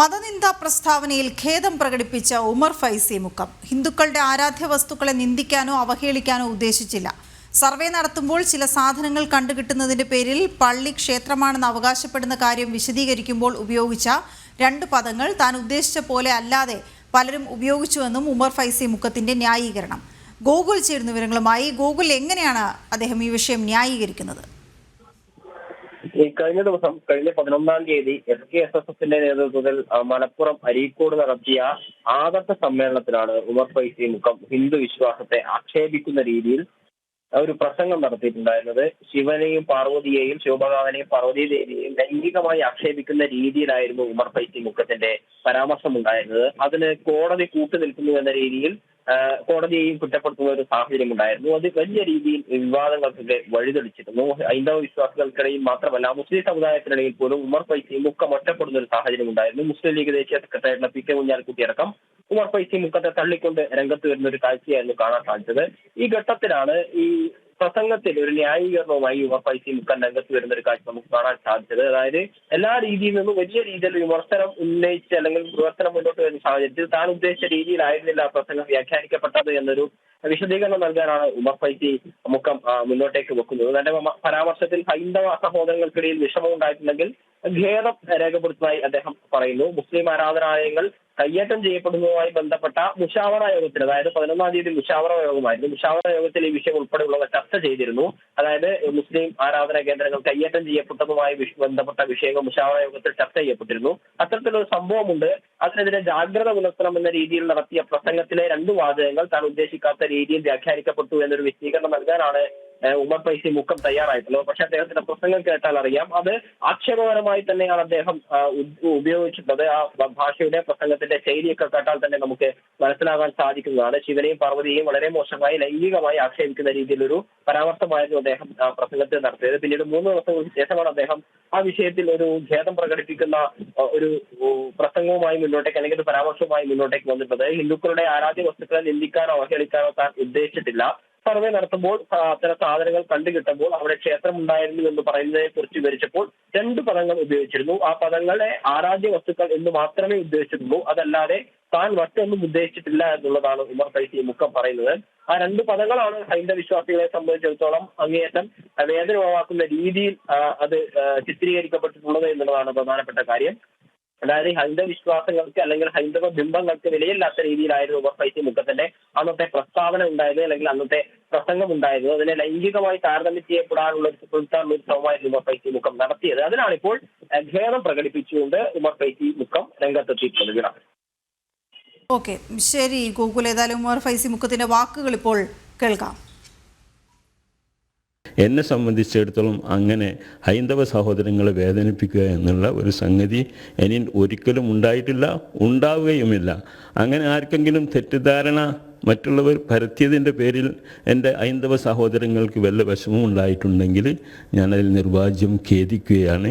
മതനിന്ദ പ്രസ്താവനയിൽ ഖേദം പ്രകടിപ്പിച്ച ഉമർ ഫൈസി മുക്കം. ഹിന്ദുക്കളുടെ ആരാധ്യ വസ്തുക്കളെ നിന്ദിക്കാനോ അവഹേളിക്കാനോ ഉദ്ദേശിച്ചില്ല. സർവേ നടത്തുമ്പോൾ ചില സാധനങ്ങൾ കണ്ടുകിട്ടുന്നതിന്റെ പേരിൽ പള്ളി ക്ഷേത്രമാണെന്ന് അവകാശപ്പെടുന്ന കാര്യം വിശദീകരിക്കുമ്പോൾ ഉപയോഗിച്ച രണ്ട് പദങ്ങൾ താൻ ഉദ്ദേശിച്ച പോലെ അല്ലാതെ പലരും ഉപയോഗിച്ചുവെന്നും ഉമർ ഫൈസി മുക്കത്തിന്റെ ന്യായീകരണം. ഗോകുൽ ചേരുന്ന വിവരങ്ങളുമായി ഗോകുൽ എങ്ങനെയാണ് അദ്ദേഹം ഈ വിഷയം ന്യായീകരിക്കുന്നത്? കഴിഞ്ഞ ദിവസം കഴിഞ്ഞ പതിനൊന്നാം തീയതി എസ് കെ എസ് എസ് എഫിന്റെ നേതൃത്വത്തിൽ മലപ്പുറം അരീക്കോട് നടത്തിയ ആദർശ സമ്മേളനത്തിലാണ് ഉമർ ഫൈസി മുഖം ഹിന്ദു വിശ്വാസത്തെ ആക്ഷേപിക്കുന്ന രീതിയിൽ ഒരു പ്രസംഗം നടത്തിയിട്ടുണ്ടായിരുന്നത്. ശിവനെയും പാർവതിയെയും ശിവഭഗവാനെയും പാർവതി ദേവിയെയും ലൈംഗികമായി ആക്ഷേപിക്കുന്ന രീതിയിലായിരുന്നു ഉമർ ഫൈസി മുഖത്തിന്റെ പരാമർശം ഉണ്ടായിരുന്നത് അതിന് കോടതി കൂട്ടുനിൽക്കുന്നു എന്ന രീതിയിൽ കോടതിയെയും കുറ്റപ്പെടുത്തുന്ന ഒരു സാഹചര്യം ഉണ്ടായിരുന്നു. അത് വലിയ രീതിയിൽ വിവാദങ്ങൾക്കൊക്കെ വഴിതെളിച്ചിരുന്നു. ഹൈന്ദവ വിശ്വാസികൾക്കിടയിൽ മാത്രമല്ല മുസ്ലിം സമുദായത്തിനിടയിൽ പോലും ഉമർ പൈസയും മുക്കം ഒറ്റപ്പെടുന്ന ഒരു സാഹചര്യം ഉണ്ടായിരുന്നു. മുസ്ലിം ലീഗ് ദേശീയ സെക്രട്ടറിയായിട്ടുള്ള പി കെ കുഞ്ഞാലിക്കുട്ടി അടക്കം ഉമർ ഫൈസി മുക്കത്തെ തള്ളിക്കൊണ്ട് രംഗത്ത് വരുന്ന ഒരു കാഴ്ചയായിരുന്നു കാണാൻ സാധിച്ചത്. ഈ ഘട്ടത്തിലാണ് ഈ പ്രസംഗത്തിൽ ഒരു ന്യായീകരണവുമായി ഉമർ ഫൈസി മുക്കാൻ രംഗത്ത് വരുന്ന ഒരു കാഴ്ച നമുക്ക് കാണാൻ സാധിച്ചത്. അതായത് എല്ലാ രീതിയിൽ നിന്നും വലിയ രീതിയിൽ വിമർശനം ഉന്നയിച്ച് അല്ലെങ്കിൽ വിമർശനം മുന്നോട്ട് വരുന്ന സാഹചര്യത്തിൽ താൻ ഉദ്ദേശിച്ച രീതിയിലായിരുന്നില്ല ആ പ്രസംഗം വ്യാഖ്യാനിക്കപ്പെട്ടത് എന്നൊരു വിശദീകരണം നൽകാനാണ് ഉമർ ഫൈസി മുക്കം മുന്നോട്ടേക്ക് വെക്കുന്നത്. തന്റെ പരാമർശത്തിൽ ഹൈന്ദവ സഹോദരങ്ങൾക്കിടയിൽ വിഷമം ഉണ്ടായിട്ടുണ്ടെങ്കിൽ ഖേദം രേഖപ്പെടുത്തുന്നതായി അദ്ദേഹം പറയുന്നു. മുസ്ലിം ആരാധനാലയങ്ങൾ കയ്യേറ്റം ചെയ്യപ്പെടുന്നതുമായി ബന്ധപ്പെട്ട മുഷാവറ യോഗത്തിൽ അതായത് പതിനൊന്നാം തീയതി മുഷാവറ യോഗമായിരുന്നു. മുഷാവറ യോഗത്തിൽ ഈ വിഷയം ഉൾപ്പെടെയുള്ളവ ചർച്ച ചെയ്തിരുന്നു. അതായത് മുസ്ലിം ആരാധനാ കേന്ദ്രങ്ങൾ കയ്യേറ്റം ചെയ്യപ്പെട്ടതുമായി ബന്ധപ്പെട്ട വിഷയങ്ങൾ മുഷാവറ യോഗത്തിൽ ചർച്ച ചെയ്യപ്പെട്ടിരുന്നു. അത്തരത്തിലൊരു സംഭവമുണ്ട്. അതിനെതിരെ ജാഗ്രത പുലർത്തണം എന്ന രീതിയിൽ നടത്തിയ പ്രസംഗത്തിലെ രണ്ട് വാചകങ്ങൾ താൻ ഉദ്ദേശിക്കാത്ത രീതിയിൽ വ്യാഖ്യാനിക്കപ്പെട്ടു എന്നൊരു വിശദീകരണം നൽകാനാണ് ഉമർ പൈസി മുഖം തയ്യാറായിട്ടുള്ളത്. പക്ഷെ അദ്ദേഹത്തിന്റെ പ്രസംഗം കേട്ടാൽ അറിയാം. അത് ആക്ഷേപകരമായി തന്നെയാണ് അദ്ദേഹം ഉപയോഗിച്ചിട്ടുള്ളത്. ആ ഭാഷയുടെ പ്രസംഗത്തിന്റെ ശൈലിയൊക്കെ കേട്ടാൽ തന്നെ നമുക്ക് മനസ്സിലാകാൻ സാധിക്കുന്നതാണ്. ശിവനെയും പാർവതിയെയും വളരെ മോശമായി ലൈംഗികമായി ആക്ഷേപിക്കുന്ന രീതിയിലൊരു പരാമർശമായിരുന്നു അദ്ദേഹം പ്രസംഗത്തിൽ നടത്തിയത്. പിന്നീട് മൂന്ന് ദിവസങ്ങൾക്ക് ശേഷമാണ് അദ്ദേഹം ആ വിഷയത്തിൽ ഒരു ഖേദം പ്രകടിപ്പിക്കുന്ന ഒരു പ്രസംഗവുമായി മുന്നോട്ടേക്ക് അല്ലെങ്കിൽ ഒരു പരാമർശവുമായി മുന്നോട്ടേക്ക് വന്നിട്ടുള്ളത്. ഹിന്ദുക്കളുടെ ആരാധ്യ വസ്തുക്കളെ നിന്ദിക്കാനോ അവഹേളിക്കാനോ താൻ ഉദ്ദേശിച്ചിട്ടില്ല. സർവേ നടത്തുമ്പോൾ അത്തരം സാധനങ്ങൾ കണ്ടുകിട്ടുമ്പോൾ അവിടെ ക്ഷേത്രം ഉണ്ടായിരുന്നു എന്ന് പറയുന്നതിനെ കുറിച്ച് വിവരിച്ചപ്പോൾ രണ്ട് പദങ്ങൾ ഉപയോഗിച്ചിരുന്നു. ആ പദങ്ങളെ ആരാധ്യ വസ്തുക്കൾ എന്ന് മാത്രമേ ഉദ്ദേശിച്ചിട്ടുള്ളൂ. അതല്ലാതെ താൻ മറ്റൊന്നും ഉദ്ദേശിച്ചിട്ടില്ല എന്നുള്ളതാണ് ഉമർ ഫൈസി മുക്കം പറയുന്നത്. ആ രണ്ട് പദങ്ങളാണ് ഹൈന്ദവ വിശ്വാസികളെ സംബന്ധിച്ചിടത്തോളം അങ്ങേയറ്റം വേദന ഉളവാക്കുന്ന രീതിയിൽ അത് ചിത്രീകരിക്കപ്പെട്ടിട്ടുള്ളത് എന്നുള്ളതാണ് പ്രധാനപ്പെട്ട കാര്യം. അതായത് ഹൈന്ദവ വിശ്വാസങ്ങൾക്ക് അല്ലെങ്കിൽ ഹൈന്ദവ ബിംബങ്ങൾക്ക് വിലയില്ലാത്ത രീതിയിലായിരുന്നു ഉമർ ഫൈസി മുഖത്തിന്റെ അന്നത്തെ പ്രസ്താവന ഉണ്ടായത് അല്ലെങ്കിൽ അന്നത്തെ പ്രസംഗം ഉണ്ടായത് അതിനെ ലൈംഗികമായി താരതമ്യം ചെയ്യപ്പെടാനുള്ള ഒരു സുൽത്താൻ ഒരു ശ്രമമായിരുന്നു ഉമർ ഫൈസി മുഖം നടത്തിയത്. അതിനാണ് ഇപ്പോൾ ഖേദം പ്രകടിപ്പിച്ചുകൊണ്ട് ഉമർ ഫൈസി മുഖം രംഗത്തെത്തിയിട്ടുള്ളത്. ഓക്കെ. ശരി ഗോകുൽ ഏതായാലും ഉമർ ഫൈസി മുഖത്തിന്റെ വാക്കുകൾ ഇപ്പോൾ കേൾക്കാം. എന്നെ സംബന്ധിച്ചിടത്തോളം അങ്ങനെ ഹൈന്ദവ സഹോദരങ്ങളെ വേദനിപ്പിക്കുക എന്നുള്ള ഒരു സംഗതി ഇനി ഒരിക്കലും ഉണ്ടായിട്ടില്ല ഉണ്ടാവുകയുമില്ല. അങ്ങനെ ആർക്കെങ്കിലും തെറ്റിദ്ധാരണ മറ്റുള്ളവർ പരത്തിയതിന്റെ പേരിൽ എന്റെ ഹൈന്ദവ സഹോദരങ്ങൾക്ക് വല്ല വിഷമം ഉണ്ടായിട്ടുണ്ടെങ്കിൽ ഞാനതിൽ നിർവാജ്യം ഖേദിക്കുകയാണ്.